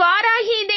இவ்வாறாகி இதை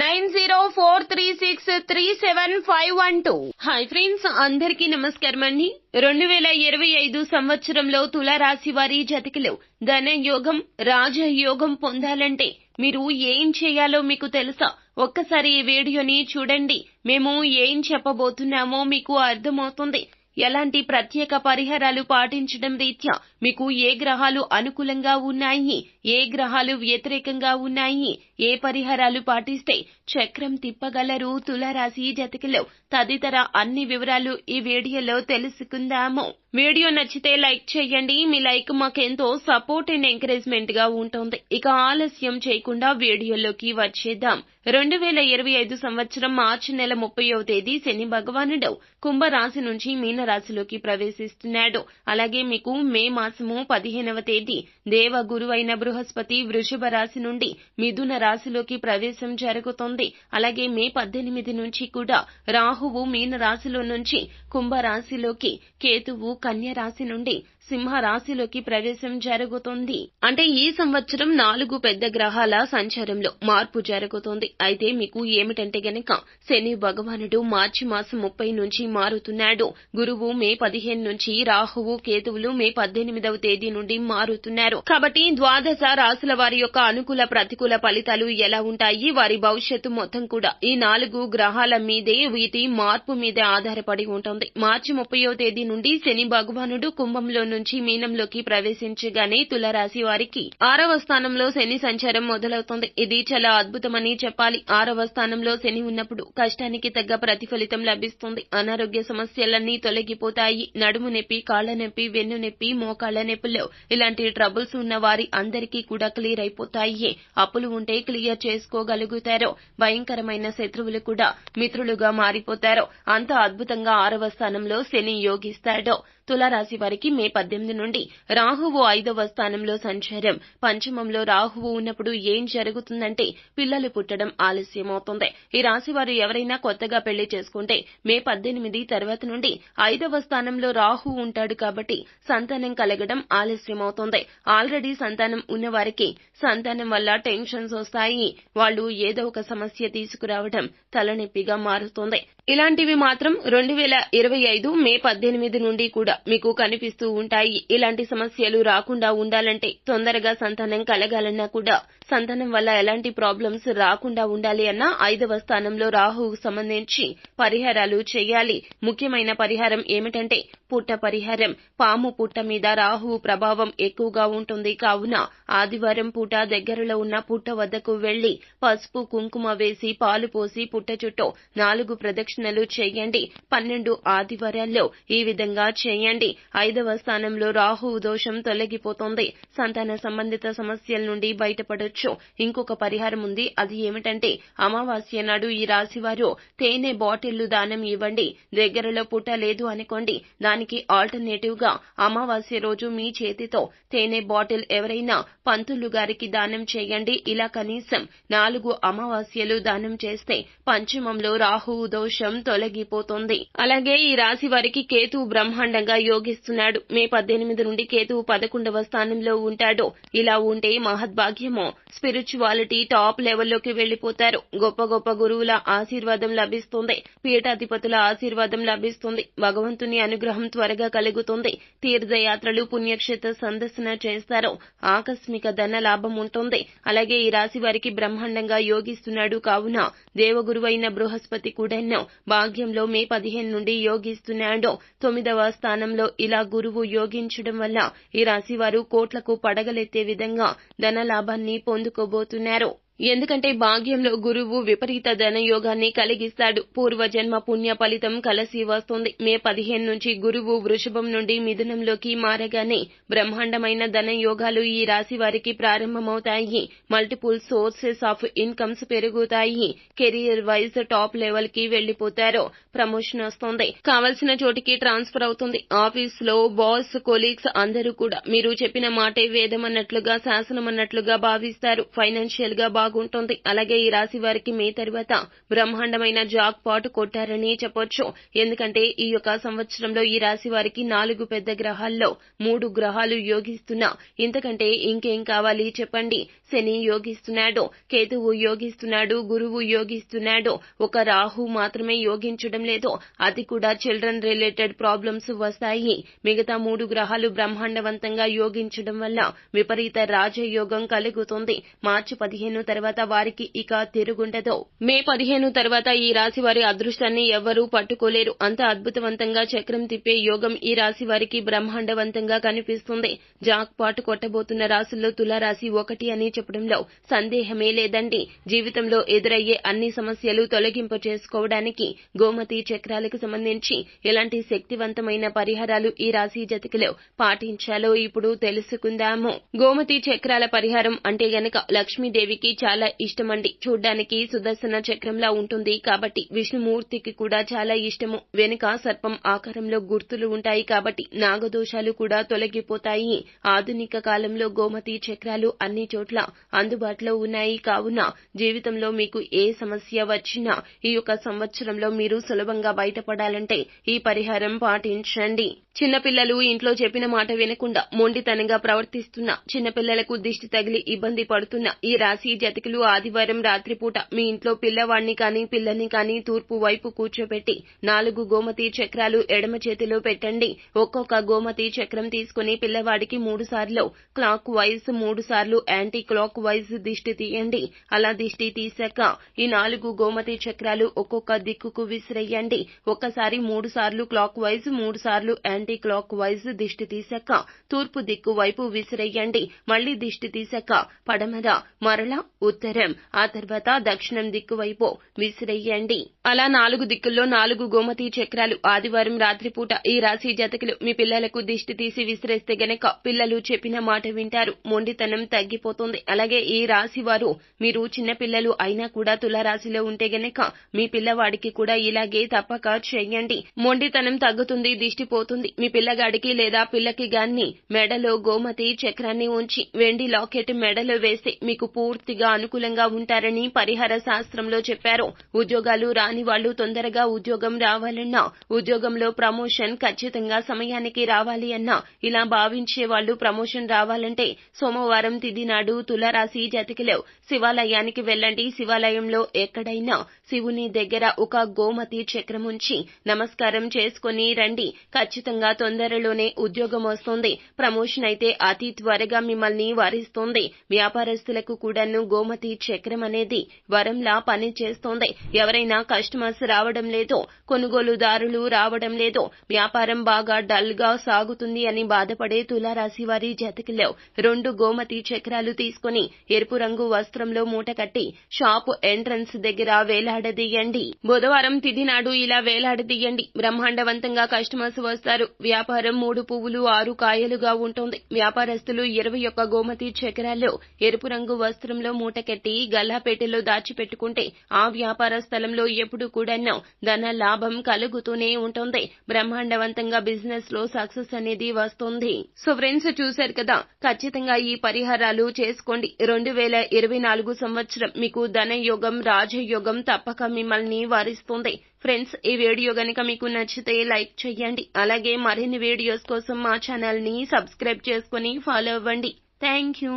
nine zero four three six three seven five one two. Hi friends అందరికీ నమస్కారం అండి రెండు వేల ఇరవై ఐదు సంవత్సరంలో తులారాశి వారి జతికిలో ధనయోగం రాజయోగం పొందాలంటే మీరు ఏం చేయాలో మీకు తెలుసా? ఒక్కసారి ఈ వీడియోని చూడండి. మేము ఏం చెప్పబోతున్నామో మీకు అర్థమవుతుంది. ఎలాంటి ప్రత్యేక పరిహారాలు పాటించడం రీత్యా మీకు ఏ గ్రహాలు అనుకూలంగా ఉన్నాయి? ఏ గ్రహాలు వ్యతిరేకంగా ఉన్నాయి? ఏ పరిహారాలు పాటిస్తే చక్రం తిప్పగలరు? తులారాశి జతకలో తదితర అన్ని వివరాలు ఈ వీడియోలో తెలుసుకుందాము. వీడియో నచ్చితే లైక్ చేయండి. మీ లైక్ మాకెంతో సపోర్ట్ అండ్ ఎంకరేజ్మెంట్గా ఉంటుంది. ఇక ఆలస్యం చేయకుండా వీడియోలోకి వచ్చేద్దాం. రెండు వేల ఇరవై ఐదు సంవత్సరం మార్చి నెల ముప్పైవ తేదీ శని భగవానుడు కుంభరాశి నుంచి మీనరాశిలోకి ప్రవేశిస్తున్నాడు. అలాగే మీకు మే మాసము పదిహేనవ తేదీ దేవ గురువైన బృహస్పతి వృషభ రాశి నుండి మిథున రాశిలోకి ప్రవేశం జరుగుతుంది. అలాగే మే పద్దెనిమిది నుంచి కూడా రాహువు మీన రాశిలో నుంచి కుంభ రాశిలోకి కేతువు కన్య రాశి నుండి సింహ రాశిలోకి ప్రవేశం జరుగుతుంది. అంటే ఈ సంవత్సరం నాలుగు పెద్ద గ్రహాల సంచారంలో మార్పు జరుగుతుంది. అయితే మీకు ఏమిటంటే గనక శని భగవానుడు మార్చి మాసం ముప్పై నుంచి మారుతున్నాడు. గురువు మే పదిహేను నుంచి రాహువు కేతువులు మే పద్దెనిమిదవ తేదీ నుండి మారుతున్నారు. కాబట్టి ద్వాదశ రాశుల వారి యొక్క అనుకూల ప్రతికూల ఫలితాలు ఎలా ఉంటాయి? వారి భవిష్యత్తు మొత్తం కూడా ఈ నాలుగు గ్రహాల మీదే వీటి మార్పు మీదే ఆధారపడి ఉంటుంది. మార్చి ముప్పయో తేదీ నుండి శని భగవానుడు కుంభంలో నుంచి మీనంలోకి ప్రవేశించగానే తులరాశి వారికి ఆరవ స్థానంలో శని సంచారం మొదలవుతుంది. ఇది చాలా అద్భుతమని చెప్పాలి. ఆరవ స్థానంలో శని ఉన్నప్పుడు కష్టానికి తగ్గ ప్రతిఫలితం లభిస్తుంది. అనారోగ్య సమస్యలన్నీ తొలగిపోతాయి. నడుము నొప్పి కాళ్ళ నొప్పి వెన్ను నొప్పి మోకాళ్ళ నొప్పుల్లో ఇలాంటి ట్రబుల్స్ ఉన్న వారి అందరికీ కూడా క్లియర్ అయిపోతాయి. అప్పులు ఉంటే క్లియర్ చేసుకోగలుగుతారు. భయంకరమైన శత్రువులు కూడా మిత్రులుగా మారిపోతారు. అంత అద్భుతంగా ఆరవ స్థానంలో శని యోగిస్తాడు. తులారాశి వారికి మే పద్దెనిమిది నుండి రాహువు ఐదవ స్థానంలో సంచారం. పంచమంలో రాహువు ఉన్నప్పుడు ఏం జరుగుతుందంటే పిల్లలు పుట్టడం ఆలస్యమవుతుంది. ఈ రాశి వారు ఎవరైనా కొత్తగా పెళ్ళి చేసుకుంటే మే పద్దెనిమిది తర్వాత నుండి ఐదవ స్థానంలో రాహు ఉంటాడు కాబట్టి సంతానం కలగడం ఆలస్యమవుతుంది. ఆల్రెడీ సంతానం ఉన్నవారికి సంతానం వల్ల టెన్షన్స్ వస్తాయి. వాళ్ళు ఏదో ఒక సమస్య తీసుకురావడం తలనొప్పిగా మారుతుంది. ఇలాంటివి మాత్రం రెండు వేల ఇరవై ఐదు మే పద్దెనిమిది నుండి కూడా మీకు కనిపిస్తూ ఉంటాయి. ఇలాంటి సమస్యలు రాకుండా ఉండాలంటే తొందరగా సంతానం కలగాలన్నా కూడా సంతానం వల్ల ఎలాంటి ప్రాబ్లమ్స్ రాకుండా ఉండాలి అన్న ఐదవ స్థానంలో రాహువుకు సంబంధించి పరిహారాలు చేయాలి. ముఖ్యమైన పరిహారం ఏమిటంటే పుట్ట పరిహారం. పాము పుట్ట మీద రాహువు ప్రభావం ఎక్కువగా ఉంటుంది. కావున ఆదివారం పూట దగ్గరలో ఉన్న పుట్ట వద్దకు వెళ్ళి పసుపు కుంకుమ వేసి పాలు పోసి పుట్ట చుట్టూ నాలుగు ప్రదక్షిణలు చేయండి. పన్నెండు ఆదివారాల్లో ఈ విధంగా చేయండి. ఐదవ స్థానంలో రాహువు దోషం తొలగిపోతుంది. సంతాన సంబంధిత సమస్యల నుండి బయటపడొచ్చు. ఇంకొక పరిహారం ఉంది. అది ఏమిటంటే అమావాస్య నాడు ఈ రాశివారు తేనె బాటిళ్ళు దానం ఇవ్వండి. దగ్గరలో పుట్ట లేదు అనుకోండి. దానికి ఆల్టర్నేటివ్గా అమావాస్య రోజు మీ చేతితో తేనె బాటిల్ ఎవరైనా పంతులు గారికి దానం చేయండి. ఇలా కనీసం నాలుగు అమావాస్యలు దానం చేస్తే పంచమంలో రాహువు దోషం తొలగిపోతుంది. అలాగే ఈ రాశి వారికి కేతువు బ్రహ్మాండంగా యోగిస్తున్నాడు. మే పద్దెనిమిది నుండి కేతువు పదకొండవ స్థానంలో ఉంటాడు. ఇలా ఉంటే మహద్భాగ్యము స్పిరిచువాలిటీ టాప్ లెవెల్లోకి వెళ్ళిపోతారు గొప్ప గొప్ప గురువుల ఆశీర్వాదం లభిస్తుంది. పీఠాధిపతుల ఆశీర్వాదం లభిస్తుంది. భగవంతుని అనుగ్రహం త్వరగా కలుగుతుంది. తీర్థయాత్రలు పుణ్యక్షేత్ర సందర్శన చేస్తారు. ఆకస్మిక ధన లాభం ఉంటుంది. అలాగే ఈ రాశి వారికి బ్రహ్మాండంగా యోగిస్తున్నాడు కావున దేవగురువైన బృహస్పతి కూడాను భాగ్యంలో మే పదిహేను నుండి యోగిస్తున్నాడు. తొమ్మిదవ స్థానంలో ఇలా గురువు యోగించడం వల్ల ఈ రాశి వారు కోట్లకు పడగలెత్తే విధంగా ధన లాభాన్ని పొంది పొందుకోబోతున్నారు ఎందుకంటే భాగ్యంలో గురువు విపరీత ధనయోగాన్ని కలిగిస్తాడు. పూర్వజన్మ పుణ్య ఫలితం కలసి వస్తుంది. మే పదిహేను నుంచి గురువు వృషభం నుండి మిథునంలోకి మారగానే బ్రహ్మాండమైన ధన యోగాలు ఈ రాశి వారికి ప్రారంభమవుతాయి. మల్టిపుల్ సోర్సెస్ ఆఫ్ ఇన్కమ్స్ పెరుగుతాయి. కెరియర్ వైజ్ టాప్ లెవెల్కి వెళ్ళిపోతారు ప్రమోషన్ వస్తుంది. కావలసిన చోటికి ట్రాన్స్ఫర్ అవుతుంది. ఆఫీస్లో బాస్ కొలీగ్స్ అందరూ కూడా మీరు చెప్పిన మాటే వేదమన్నట్లుగా శాసనమన్నట్లుగా భావిస్తారు. ఫైనాన్షియల్గా బాగుంటుంది. అలాగే ఈ రాశి వారికి మే తర్వాత బ్రహ్మాండమైన జాక్ పాట్ కొట్టారని చెప్పొచ్చు. ఎందుకంటే ఈ యొక్క సంవత్సరంలో ఈ రాశి వారికి నాలుగు పెద్ద గ్రహాల్లో మూడు గ్రహాలు యోగిస్తున్నా. ఇంతకంటే ఇంకేం కావాలి చెప్పండి. శని యోగిస్తున్నాడు కేతువు యోగిస్తున్నాడు గురువు యోగిస్తున్నాడు. ఒక రాహు మాత్రమే యోగించడం లేదు. అది కూడా చిల్డ్రన్ రిలేటెడ్ ప్రాబ్లమ్స్ వస్తాయి. మిగతా మూడు గ్రహాలు బ్రహ్మాండవంతంగా యోగించడం వల్ల విపరీత రాజయోగం కలుగుతుంది. మార్చి పదిహేను తర్వాత వారికి ఇక తిరుగుండదు. మే పదిహేను తర్వాత ఈ రాశి వారి అదృష్టాన్ని ఎవ్వరూ పట్టుకోలేరు. అంత అద్భుతవంతంగా చక్రం తిప్పే యోగం ఈ రాశి వారికి బ్రహ్మాండవంతంగా కనిపిస్తుంది. జాక్ పాట్ కొట్టబోతున్న రాశుల్లో తులారాశి ఒకటి అని చెప్పడంలో సందేహమే లేదండి. జీవితంలో ఎదురయ్యే అన్ని సమస్యలు తొలగింపు చేసుకోవడానికి గోమతి చక్రాలకు సంబంధించి ఎలాంటి శక్తివంతమైన పరిహారాలు ఈ రాశి జతికిలో పాటించాలో ఇప్పుడు తెలుసుకుందాము. గోమతి చక్రాల పరిహారం అంటే గనక లక్ష్మీదేవికి చాలా ఇష్టమండి. చూడ్డానికి సుదర్శన చక్రంలా ఉంటుంది కాబట్టి విష్ణుమూర్తికి కూడా చాలా ఇష్టము. వెనుక సర్పం ఆకారంలో గుర్తులు ఉంటాయి కాబట్టి నాగదోషాలు కూడా తొలగిపోతాయి. ఆధునిక కాలంలో గోమతి చక్రాలు అన్ని చోట్ల అందుబాటులో ఉన్నాయి. కావున జీవితంలో మీకు ఏ సమస్య వచ్చినా ఈ యొక్క సంవత్సరంలో మీరు సులభంగా బయటపడాలంటే ఈ పరిహారం పాటించండి. చిన్నపిల్లలు ఇంట్లో చెప్పిన మాట వినకుండా మొండితనంగా ప్రవర్తిస్తున్న చిన్నపిల్లలకు దిష్టి తగిలి ఇబ్బంది పడుతున్న ఈ రాశి జతికులు ఆదివారం రాత్రిపూట మీ ఇంట్లో పిల్లవాణ్ణి కాని పిల్లని కాని తూర్పు వైపు కూర్చోబెట్టి నాలుగు గోమతి చక్రాలు ఎడమ చేతిలో పెట్టండి. ఒక్కొక్క గోమతి చక్రం తీసుకుని పిల్లవాడికి మూడు సార్లు క్లాక్ వైజ్ మూడు సార్లు యాంటీ క్లాక్ వైజ్ దిష్టి తీయండి. అలా దిష్టి తీశాక ఈ నాలుగు గోమతి చక్రాలు ఒక్కొక్క దిక్కుకు విసిరేయండి. ఒక్కసారి మూడు సార్లు క్లాక్ వైజ్ మూడు సార్లు యాంటీ క్లాక్ వైజ్ దిష్టి తీశాక తూర్పు దిక్కు వైపు విసిరేయండి మళ్ళీ దిష్టి తీశాక పడమర మరల ఉత్తరం ఆ తర్వాత దక్షిణం దిక్కు వైపు విసిరేయండి. అలా నాలుగు దిక్కుల్లో నాలుగు గోమతి చక్రాలు ఆదివారం రాత్రిపూట ఈ రాశి జతకులు మీ పిల్లలకు దిష్టి తీసి విసిరేస్తే గనక పిల్లలు చెప్పిన మాట వింటారు. మొండితనం తగ్గిపోతుంది. అలాగే ఈ రాశి వారు మీరు చిన్న పిల్లలు అయినా కూడా తులారాశిలో ఉంటే గనక మీ పిల్లవాడికి కూడా ఇలాగే తప్పక చేయండి. మొండితనం తగ్గుతుంది దిష్టి పోతుంది. మీ పిల్లగాడికి లేదా పిల్లకి గాని మెడలో గోమతి చక్రాన్ని ఉంచి వెండి లాకెట్ మెడలో వేస్తే మీకు పూర్తిగా అనుకూలంగా ఉంటారని పరిహార శాస్త్రంలో చెప్పారు. ఉద్యోగాలు రాని వాళ్ళు తొందరగా ఉద్యోగం రావాలన్నా ఉద్యోగంలో ప్రమోషన్ ఖచ్చితంగా సమయానికి రావాలి అన్నా ఇలా భావించే వాళ్ళు ప్రమోషన్ రావాలంటే సోమవారం తిది నాడు తులారాశి జతికిలో శివాలయానికి వెళ్ళండి. శివాలయంలో ఎక్కడైనా శివుని దగ్గర ఒక గోమతి చక్రం ఉంచి నమస్కారం చేసుకుని రండి. ఖచ్చితంగా తొందరలోనే ఉద్యోగం వస్తుంది. ప్రమోషన్ అయితే అతి త్వరగా మిమ్మల్ని వారిస్తుంది. వ్యాపారస్తులకు కూడాను గోమతి చక్రం అనేది వరంలా పని చేస్తోంది. ఎవరైనా కస్టమర్స్ రావడం లేదో కొనుగోలుదారులు రావడం లేదో. వ్యాపారం బాగా డల్గా సాగుతుంది అని బాధపడే తులారాశి వారి జతకిలో రెండు గోమతి చక్రాలు తీసుకుని ఎరుపు రంగు వస్త్రంలో మూట కట్టి షాపు ఎంట్రన్స్ దగ్గర వేలాడదీయండి. బుధవారం తిథి నాడు ఇలా వేలాడదీయండి. బ్రహ్మాండవంతంగా కస్టమర్స్ వస్తారు. వ్యాపారం మూడు పువ్వులు ఆరు కాయలుగా ఉంటుంది. వ్యాపారస్తులు ఇరవై ఒక్క గోమతి చక్రాల్లో ఎరుపు రంగు వస్త్రంలో మూటకెట్టి గల్లాపేటలో దాచిపెట్టుకుంటే ఆ వ్యాపార స్థలంలో ఎప్పుడు కూడా ధన లాభం కలుగుతూనే ఉంటుంది. బ్రహ్మాండవంతంగా బిజినెస్లో సక్సెస్ అనేది వస్తుంది. సో ఫ్రెండ్స్ చూశారు కదా? ఖచ్చితంగా ఈ పరిహారాలు చేసుకోండి. రెండు వేల ఇరవై నాలుగు సంవత్సరం మీకు ధన ధనయోగం రాజయోగం తప్పక మిమ్మల్ని వారిస్తుంది. ఫ్రెండ్స్ ఈ వీడియో గనుక మీకు నచ్చితే లైక్ చేయండి అలాగే మరిన్ని వీడియోస్ కోసం మా ఛానల్ని సబ్స్క్రైబ్ చేసుకుని ఫాలో అవ్వండి. Thank you